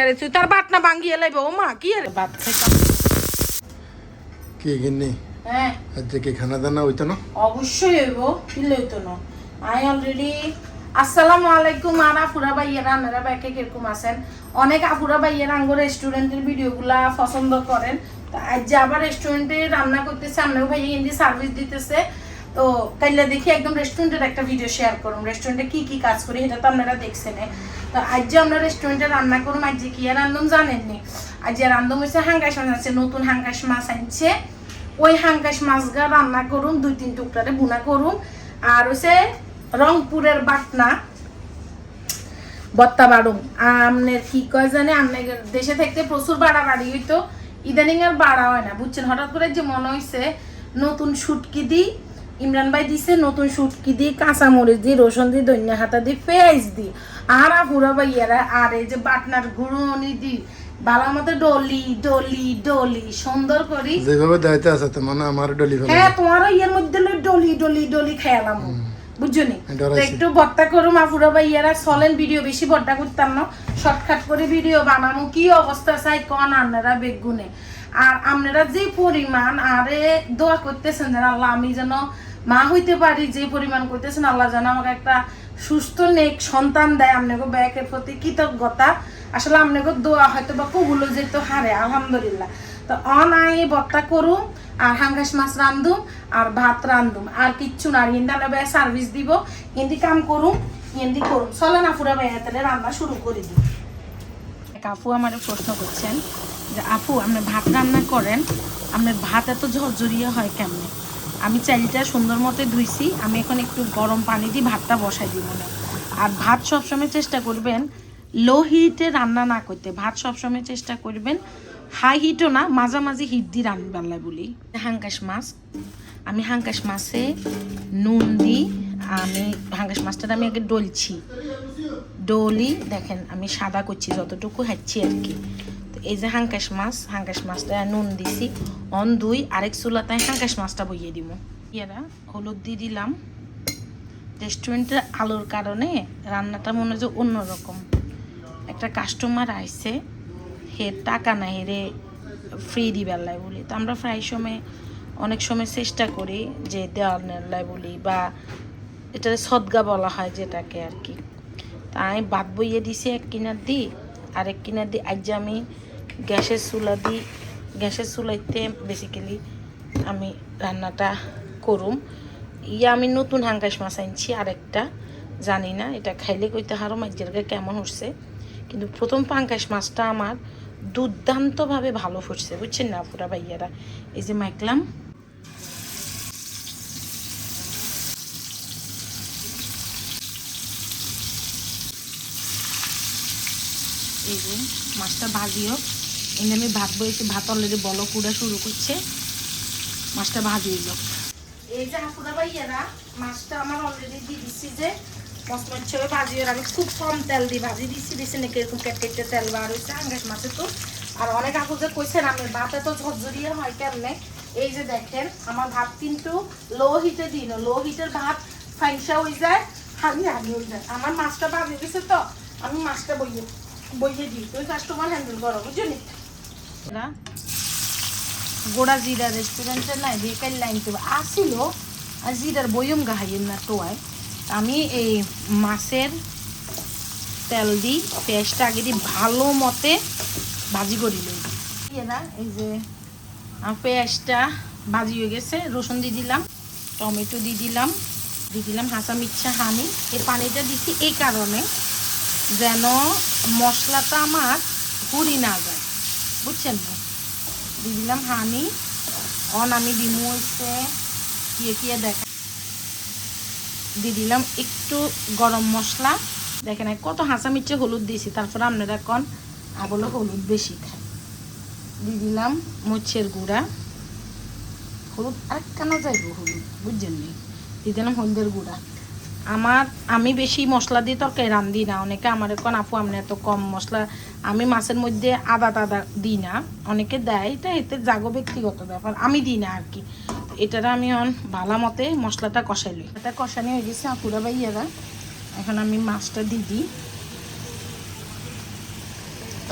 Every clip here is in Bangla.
আরে তুই তার বাট না ভাঙ্গিয়ে লাইব ও মা কি আরে বাট খাইতাম। কি গিন্নি? হ্যাঁ। আজ কি খানা দানা হইতো না? অবশ্যই হইব কি লইতো না। আই অলরেডি আসসালামু আলাইকুম আর আপুরা ভাইয়েরা আপনারা ব্যাকে কীরকম আছেন? অনেক আপুরা ভাইয়েরা আঙ্গো রেস্টুরেন্টের ভিডিওগুলা পছন্দ করেন। তো আজ যে আবার রেস্টুরেন্টে রান্না করতেছে আপনাকে ভাইয়া হিন্দি সার্ভিস দিতেছে। তো কাইলে দেখি একদম রেস্টুরেন্টের একটা ভিডিও শেয়ার করুন রেস্টুরেন্টে কি কি কাজ করি এটা তো আপনারা দেখছেন তো আজ আমরা রেস্টুরেন্টে রান্না করুম। আজ যে কি রান্ধম জানেননি আজ যে রান্ধম হয়েছে হাঙ্গাস মাছ আছে, নতুন হাঙ্গাস মাছ আনছে। ওই হাঙ্গাস মাছগা রান্না করুন দুই তিন টুকরারে বুনা করুন আর হচ্ছে রংপুরের বাটনা, বত্তা বাড়ুম। আমনের কি কয় জানে, আমনের দেশে থাকতে প্রচুর বাড়া বাড়ি হইতো। ইদানিং আর বাড়া হয় না, বুঝছেন? হঠাৎ করে যে মনে হয়েছে নতুন সুটকি দি, ইমরান ভাই দিছে, নতুন সুটকি দি কাঁচা মরিচ দি, রসুন দি, ধনিয়া হাতা দি, পেঁয়াজ দি। আর পুরা ভাইয়ারা আর এই যে বাটনার দি বালা মতো ডলি ডলি ডলি সুন্দর করি। যেভাবে দায়িত্ব আছে তো মানে আমার ডলি হ্যাঁ তোমারও ইয়ের মধ্যে ডলি ডলি ডলি খেয়ালাম বুঝছ নি ডরাইছি। তো একটু মাফুরা ভাই ইয়ারা চলেন ভিডিও বেশি বট্টা করতাম না। শর্টকাট করে ভিডিও বানামু কি অবস্থা চাই কন আপনারা বেগুনে। আর আপনারা যে পরিমাণ আরে দোয়া করতেছেন যেন আল্লাহ আমি যেন মা হইতে পারি যে পরিমাণ করতেছেন আল্লাহ যেন আমাকে একটা সুস্থ নেক সন্তান দেয় আপনাকে ব্যাকের প্রতি কৃতজ্ঞতা। আসলে আপনাকে দোয়া হয়তো বা কবুল যেত হারে, আলহামদুলিল্লাহ। তো অন আই বত্তা করুম, আর হাঙ্গাস মাছ রান্ধুম, আর ভাত রান্ধুম। আর কিচ্ছু না ইন্দানা ভাই সার্ভিস দিব। হিন্দি কাম করুম, হিন্দি করুম। চলে না ফুরা ভাই তাহলে রান্না শুরু করে দিই আপু আমার প্রশ্ন করছেন যে, আপু, আপনি ভাত রান্না করেন, আপনার ভাত এত ঝরঝরিয়ে হয় কেমনে? আমি চালটা সুন্দর মতো ধুইছি। আমি এখন একটু গরম পানি দিয়ে ভাতটা বসাই দিই মনে আর ভাত সবসময় চেষ্টা করবেন লো হিটে রান্না না করতে। ভাত সবসময় চেষ্টা করবেন হাই হিটও না, মাঝামাঝি হিট দিয়ে রান্না বলি। হাঙ্কাশ মাছ। আমি হাঙ্কাশ মাছে নুন দিই। আমি হাঙ্কাশ মাছটা আমি আগে ডলছি। ডলি, দেখেন আমি সাদা করছি যতটুকু হাঁচছি আর কি। এই যে হাঙ্কাশ মাছ, হাঙ্কাশ মাছটা নুন দিছি, অন দুই, আরেক চুলাতায় হাঙ্কাশ মাছটা বইয়ে দিব ইয়ারা হলুদ দিয়ে দিলাম। রেস্টুরেন্টের আলোর কারণে রান্নাটা মনে হয় অন্যরকম। একটা কাস্টমার আইছে, হে টাকা না হেরে ফ্রি দিবার লাই বলি। তো আমরা প্রায় সময়, অনেক সময় চেষ্টা করি যে দেওয়ার লাই বলি বা এটা সদগা বলা হয় যেটাকে আর কি। তাই ভাত বইয়ে দিছি এক কিনার দি আর এক কিনার দি, আজ আমি গ্যাসের চুলা দিই গ্যাসের চুলাইতে বেসিক্যালি আমি রান্নাটা করুম। ইয়া আমি নতুন হাঙ্গাস মাছ আনছি আরেকটা, জানি না, এটা খাইলে কইতে হারো মাঝের কেমন হচ্ছে কিন্তু প্রথম পাঙ্কাশ মাছটা আমার দুর্দান্তভাবে ভালো ফুটছে, বুঝছেন না পুরা ভাইয়ারা? এই যে মাইকলাম এই যে মাছটা ভাজিও। এনে আমি ভাত বয়েছি ভাত অলরেডি বলো, কুড়া শুরু করছে। মাছটা ভাজি হইল। এই যে হাফুরা ভাইয়ারা, মাছটা আমার অলরেডি দিয়ে দিচ্ছি যে মশলা হিসেবে ভাজি আমি খুব কম তেল দিয়ে ভাজি দিচ্ছি দিচ্ছি নাকি এরকম কেটে তেল বার হয়েছে আঙ্গাস মাছে তো। আর অনেক আপু যে কইছেন আমার ভাত এত ঝরঝরিয়ে হয় কেমনে? এই যে দেখেন, আমার ভাত কিন্তু লো হিটে দিই না লো হিটের ভাত ফাইসা হয়ে যায়, হানি হানি হয়ে যায়। আমার মাছটা ভাজি গেছে তো, আমি মাছটা বইয়ে বইয়ে দিই। তুই কাস্টমার হ্যান্ডেল করো, বুঝলি? গোড়া জিরা রেস্টুরেন্টের নাই বেকার লাইন তো আসিল, আর জিরার বয়ম গাহাইয়ের না টোয়ায় আমি এই মাছের তেল দিই পেঁয়াজটা আগে দিই ভালো মতে ভাজি করি না, এই যে পেঁয়াজটা ভাজি হয়ে গেছে, রসুন দিয়ে দিলাম, টমেটো দিয়ে দিলাম দিয়ে দিলাম হাঁসা মিচ্ছা হানি এই পানিটা দিছি এই কারণে যেন মশলাটা আমার পুরি না যায়। বুঝছেন? দিয়ে দিলাম হানি অন আমি ডিমু হচ্ছে কিয়ে কিয়ে দেখা দিয়ে দিলাম একটু গরম মশলা। দেখেন কত হাঁচা মিচ্ছে হলুদ দিয়েছি, তারপর আপনারা কন আবলো হলুদ বেশি খায় দিয়ে দিলাম মরিচের গুঁড়া। হলুদ আর কেন যাইব হলুদ? বুঝছেন দিয়ে দিলাম হলুদের গুঁড়া। আমার, আমি বেশি মশলা দিয়ে তরকারি রান্ধি না। অনেকে আমার এখন, আপু, আপনি এত কম মশলা। আমি মাছের মধ্যে আদা টাদা দিই না। অনেকে দেয়, এটা এতে জাগো ব্যক্তিগত ব্যাপার। আমি দিই না আর কি এটার আমি অন ভালো মতে মশলাটা কষাই লই। এটা কষানি হয়ে গেছে, আপুরা ভাইয়ারা। এখন আমি মাছটা দিয়ে দিই।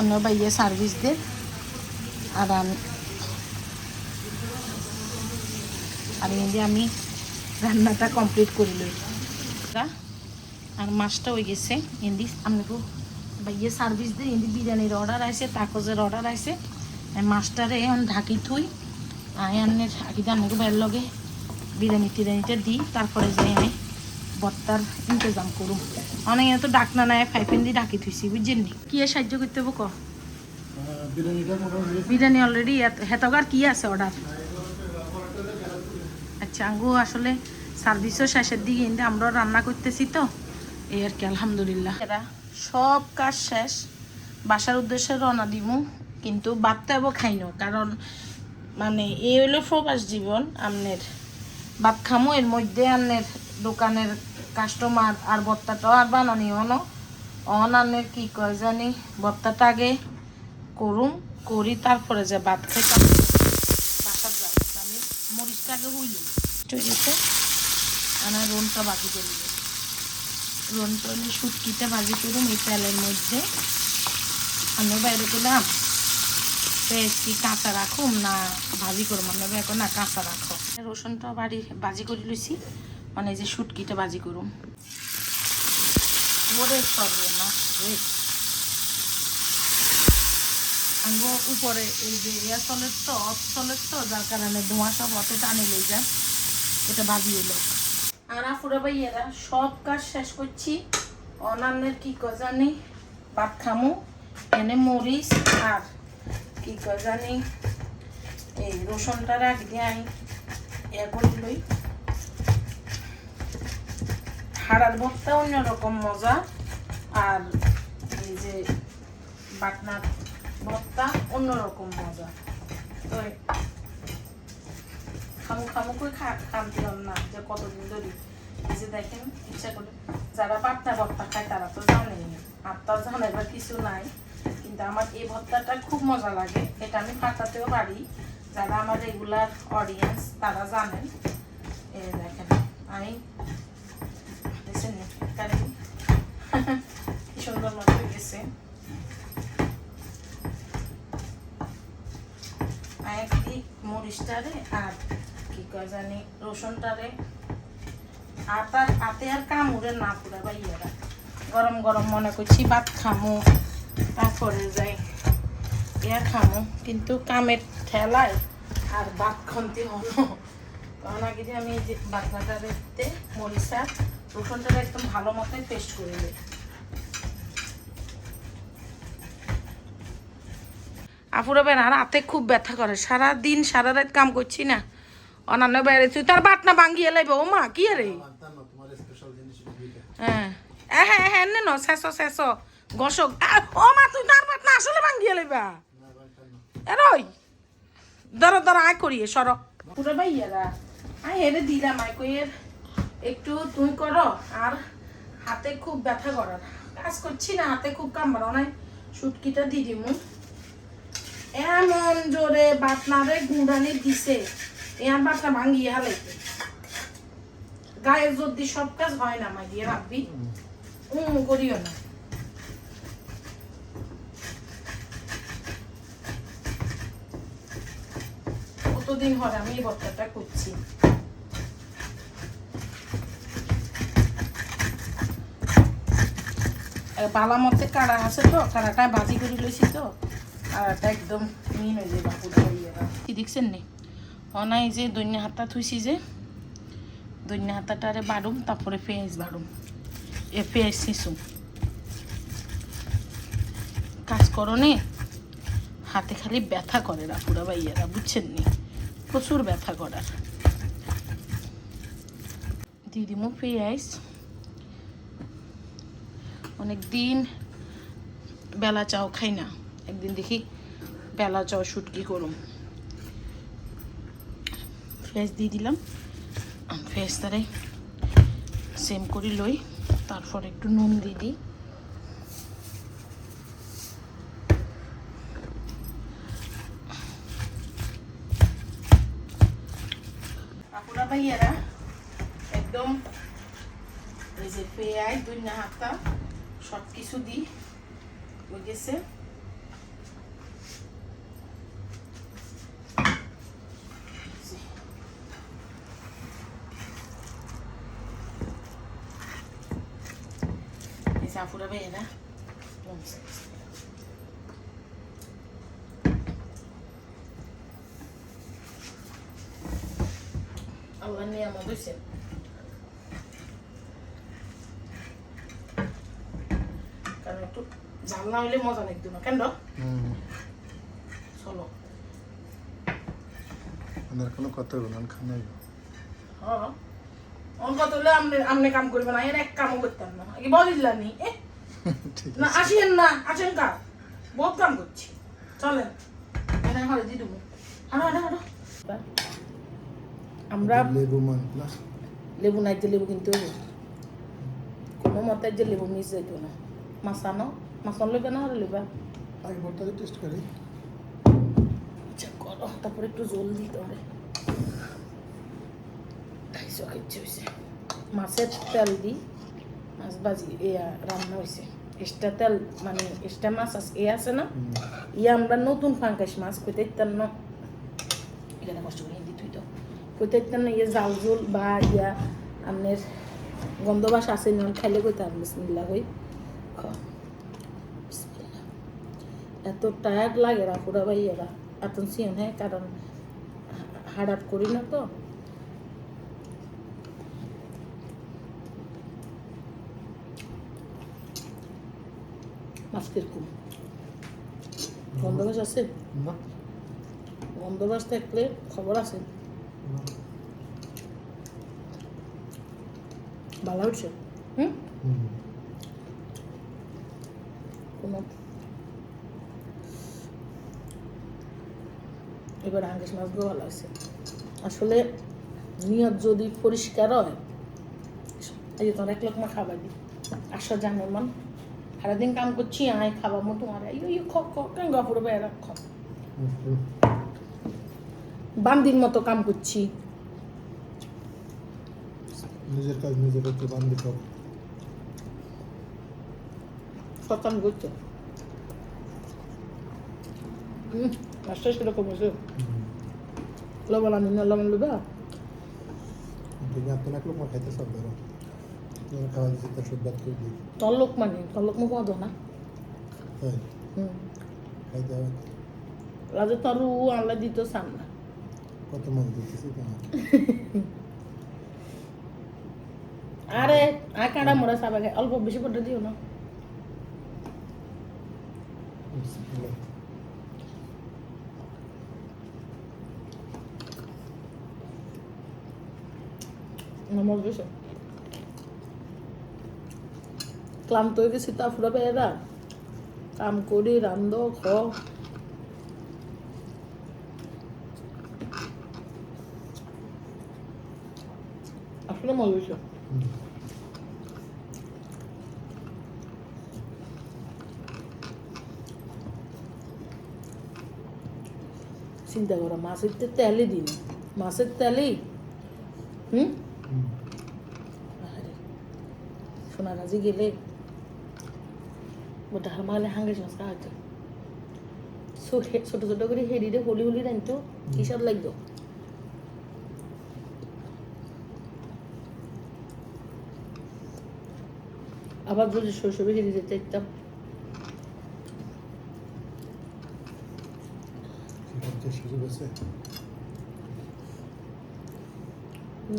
অন্য বাইয়ে সার্ভিস দে আর আমি, আর এনে আমি রান্নাটা কমপ্লিট করে লই। আর মাছটা হয়ে গেছে এন্দি আমাকে বাইয়ে সার্ভিস দে এন্দি বিরিয়ানির অর্ডার আছে তাকোজের অর্ডার আছে মাছটারে এখন ঢাকি থুই আয় আনে ঢাকি দিয়ে আমাকে বাইরের লগে বিরিয়ানি টিরিয়ানিটা দিই তারপরে যাই আমি বত্তার ইন্তজাম করুম। অনেক তো ডাকনা নাই ফাইফেন দিয়ে ডাকি থুইছি বুঝছেন নি? কি সাহায্য করতে হব ক? বিরিয়ানি অলরেডি হেতগার কি আছে অর্ডার আচ্ছা আঙ্গু আসলে সার্ভিসও শেষের দিকে কিন্তু আমরাও রান্না করতেছি তো। এই আর কি, আলহামদুলিল্লাহ। সব কাজ শেষ। বাসার উদ্দেশ্যে রওনা দিমু, কিন্তু বাদতে হব খাইনো, কারণ মানে এই হলো প্রবাস জীবন আমনের। ভাত খামো, এর মধ্যে আনের দোকানের কাস্টমার আর বত্তাটাও আর বানানি অন। অন আনের কি কয় জানি বত্তাটা আগে করুম, করি তারপরে যে ভাত খাইতাম। বাসার যাব আমি মরিচটা আগে হইল। আমার রোনটা করে দিল। রোনটা হলে শুটকিটা ভাজি করুম এই তেলের মধ্যে আমি বাইরে করলাম পেঁয়াজ কি কাঁচা রাখুম না ভাজি করুম আমি এখন না, কাঁচা রাখো। রসুনটা বাড়ি ভাজি করে লইছি। মানে যে শুটকিটা ভাজি করুম। ওরে সরবে না, রে। উপরে এই যে এয়ার চলের তো অফ চলের তো যার কারণে ধোঁয়া সব অতে টানে লই যায় এটা ভাবি এলো আর আফুরা ভাইয়েরা সব কাজ শেষ করছি। অনান্যের কি জানি, ভাত খামু। এনে মরিচ আর কি জানি, এই রসুনটা রাখ দিয়ে আমি ইয়ে লই। হাড়ার ভর্তা অন্যরকম মজা। আর এই যে বাটনার ভর্তা অন্যরকম মজা। তো খামু খামু করে খান্তিলাম না যে কতদিন ধরে। এই যে দেখেন, ইচ্ছা করে যারা পাটনা ভর্তা খায় তারা তো জানেই, আর তার জানাবার কিছু নাই। কিন্তু আমার এই ভর্তাটা খুব মজা লাগে। এটা আমি পাঠাতেও পারি। যারা আমার রেগুলার অডিয়েন্স তারা জানেন। এই দেখেন, আমি সুন্দর মতো গেছে একটি মরিচটারে আর কি কয় জানি, রসুনটারে আটার আতে আর কামড়ে না পুরা বাইয়ারা গরম গরম মনে করছি ভাত খামু, তারপরে যাই ইয়া খামু। কিন্তু কামের ঠেলায় আর ভাত খন্তি হলো তখন আগে যে আমি যে বাটনাটা দেখতে, মরিচা রসুনটা একদম ভালো মতোই পেস্ট করে দিই আপুরা বেন, আর হাতে খুব ব্যথা করে। সারা দিন সারা রাত কাম করছি না। অনান্য বাইরে তুই তার বাটনা ভাঙ্গিয়ে লাইব। ও মা, কি রে? হ্যাঁ। হ্যাঁ হ্যাঁ নে ন, শেষ শেষ গসক ও মা, তুই তার বাটনা আসলে ভাঙ্গিয়ে লাইবা? এরই ধরো ধরো, আয় করিয়ে, সর। পুরো ভাইয়ারা আয় হেরে দিলাম, আয় কইয়ের একটু তুই করো, আর হাতে খুব ব্যথা করার কাজ করছি না, হাতে খুব কামড় নাই। সুটকিটা দি দিমু। এমন জোরে বাটনারে গুঁড়ানি দিছে। এর বাটনা ভাঙ্গিয়ে হালাইতে গায়ে যদি সব কাজ হয় না মাই দিয়ে ভাববি, উম, করিও না। কতদিন হরে আমি এই ভর্তাটা করছি? বালা মতে কাড়া আছে তো, কাড়াটা ভাজি করে লইছি তো আর একদম মিন হয়ে কি দেখছেন নি? অনাই যে দৈন্য হাতা থুইছি যে। দৈন্য হাতাটারে বাড়ুম তারপরে পেঁয়াজ বাড়ুম এ পেঁয়াজ শিশু কাজ করনে হাতে খালি ব্যথা করে রাপুরা ভাইয়ারা বুঝছেন নি? প্রচুর ব্যথা করার দিদিমু পেঁয়াজ অনেক দিন বেলা চাও খাই না। একদিন দেখি বেলা চাও শুটকি করুম ফেস দিয়ে দিলাম। তারে সেম করে লই, তারপর একটু নুন দিয়ে দিই। একদম এই যে পেঁয়াজ দুই না হাতা সব কিছু দিই হয়ে গেছে। ফুরাবে এরা আল্লাহ নিয়ামত হয়েছে কারণ একটু জাল না হইলে মজা লাগতো না কেন চলো আমার কোনো কথা হবে না খানা হ্যাঁ অন কত হলে আপনি আপনি কাম করবেন না এর এক কামও করতেন না আগে বলিলাম নি না আসেন না আসেন কা বহুত কাম করছি। চলেন। এনে ঘরে দিয়ে দেবো। হাঁটো হাঁটো হাঁটো আমরা লেবু মান লেবু নাই যে লেবু কিনতে কোনো মতে যে লেবু মিস যাইত না। মাছানো মাছন লইবে না হলে লইবা? আগে টেস্ট করি আচ্ছা করো তারপরে একটু জল হবে খাইছো কিচ্ছু হয়েছে মাছের তেল দি মাছ ভাজি রান্না হয়েছে এক্সট্রা তেল মানে এক্সট্রা মাছ আছে এ আছে না? ইয়া আমরা নতুন ফাঙ্কাস মাছ কইতে ইত্যান না। এখানে কষ্ট করে হিন্দি তুই তো কইতে না ইয়ে জাল জোল বা ইয়া আপনার গন্ধবাস আছে না খাইলে কইতে আর বিসমিল্লা খাও। এত টায়ার্ড লাগে রাফুরা ভাই এরা এত সিয়ন হ্যাঁ কারণ হাড়াট করি না তো। মাছ কীরকম গন্ধবাস আছে? থাকলে খবর আছে? ভালো হচ্ছে হুম? হুম। কোনো। এবার আঙ্গিস মাছগুলো ভালো আছে। আসলে নিয়ত যদি পরিষ্কার হয় এই যে তোমার এক লোক মা খাবার দি। আসো জানো মান। সারাদিন কাম করছি আয় খাবার মতো আর খ খ কেন গপুরে বেড়া খ হুম। বান্দির মতো কাম করছি। নিজের কাজ নিজে করতে বান্ধি সব সকাল করছে হুম। আছে লবণ আনি না লবণ লুবা তুমি আপনার এক লোক খাইতে সব ধরো। তোমার খাওয়া দিচ্ছে তার সব বাদ করে দিই তোর লোক মানে তোর মুখ না। রাজা তরু আনলা দিত সান কত মাছ দিতেছি আরে আর কাঁড়া মোড়া সাবা অল্প বেশি করে দিও না। নমস বেশি ক্লান্ত হয়ে গেছি তা ফুরা পেয়েরা কাম করি রান্ধ খ। আসলে মজা হয়েছে চিন্তা করো মাছের তো তেলই দিন মাছের তেলই হুম? হুম। সোনাগাজি গেলে। ওটা মালে হাঙ্গে মাছ খাওয়া হতো ছোট ছোট করে হেডিরে হলি হলি রাখতো কি সব লাগতো। আবার যদি শৈশবে হেরি যেতে থেকে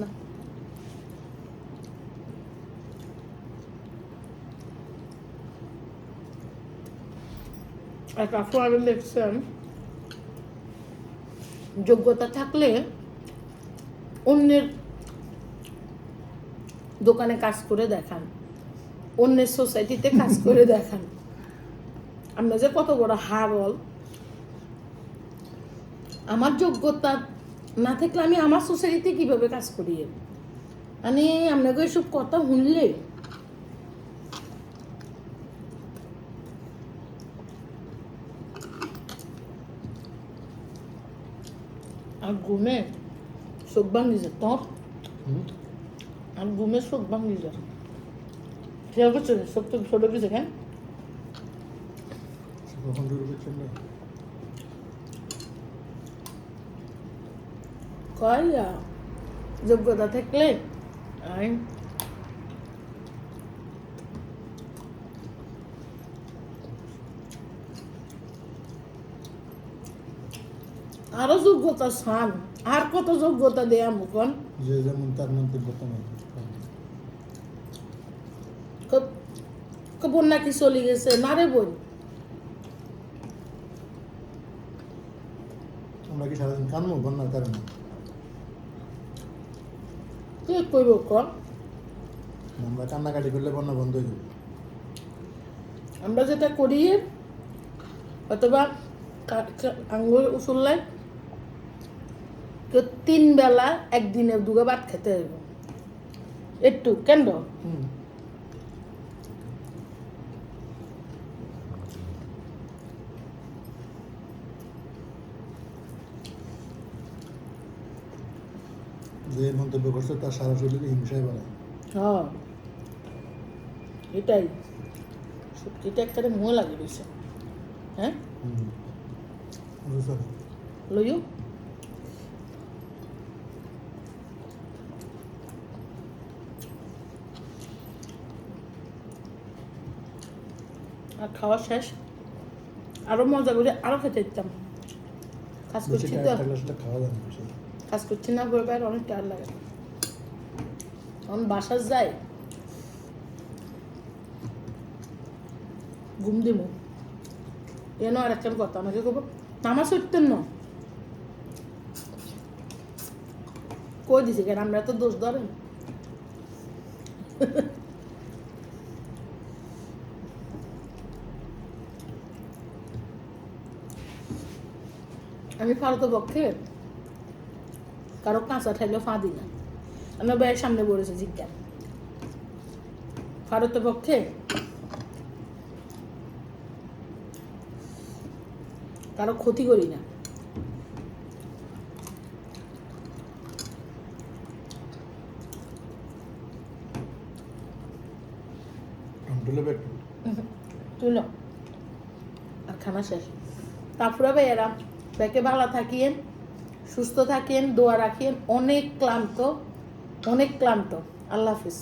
না। আর কাকু দেখছেন যোগ্যতা থাকলে অন্যের দোকানে কাজ করে দেখান, অন্যের সোসাইটিতে কাজ করে দেখান। আমরা যে কত বড় হারল। আমার যোগ্যতা না থাকলে আমি আমার সোসাইটিতে কীভাবে কাজ করি? মানে আপনাকে এসব কথা শুনলে তোর হুম। আর ঘুমে চোখ ভাঙি যায় খেয়াল করছ চোখ তো ছোট কিছু কেন সে কখন শুরু করছেন না কয় যোগ্যতা থাকলে আই আরও যোগ্যতা সান আর কত যোগ্যতা দেয়া মুখন যে যেমন তার মন্তব্য বোন নাকি চলে গেছে? না রে বোন। আমরা কি সারাদিন কানবো বন্যার কারণে? কি করব কর আমরা কান্নাকাটি করলে বন্যা বন্ধ হয়ে যাবে। আমরা যেটা করি অথবা আঙ্গুর উসুল্লাই কেউ তিন বেলা একদিনে দুগে ভাত খেতে হইব। একটু কেন যে মন্তব্য করছে তার সারা শরীরে হিংসায় হ্যাঁ। এটাই। সত্যিটা একটা মুহে লাগে হ্যাঁ? লইও খাওয়া শেষ। আরও মজা করে আরও খেতে ইচ্ছাম কাজ করছি তো। কাজ করছি না বলে বাইরে অনেক টায়ার লাগে। এখন বাসার যাই। ঘুম দিব এনো আর একটা কথা আমাকে কব নামাজ উঠতেন না? কই দিছি কেন? আমরা তো দোষ ধরেন। আমি ফারত পক্ষে কারও কাঁচা ঠাইলে ফা দিই না। আমরা ভাইয়ের সামনে বলেছি জিজ্ঞা পক্ষে কারও ক্ষতি করি না। তুল। আর খানা শেষ। তারপরে ভাইয়েরা ব্যাকে ভালো থাকিয়েন সুস্থ থাকেন দোয়া রাখেন। অনেক ক্লান্ত অনেক ক্লান্ত। আল্লাহ হাফিজ।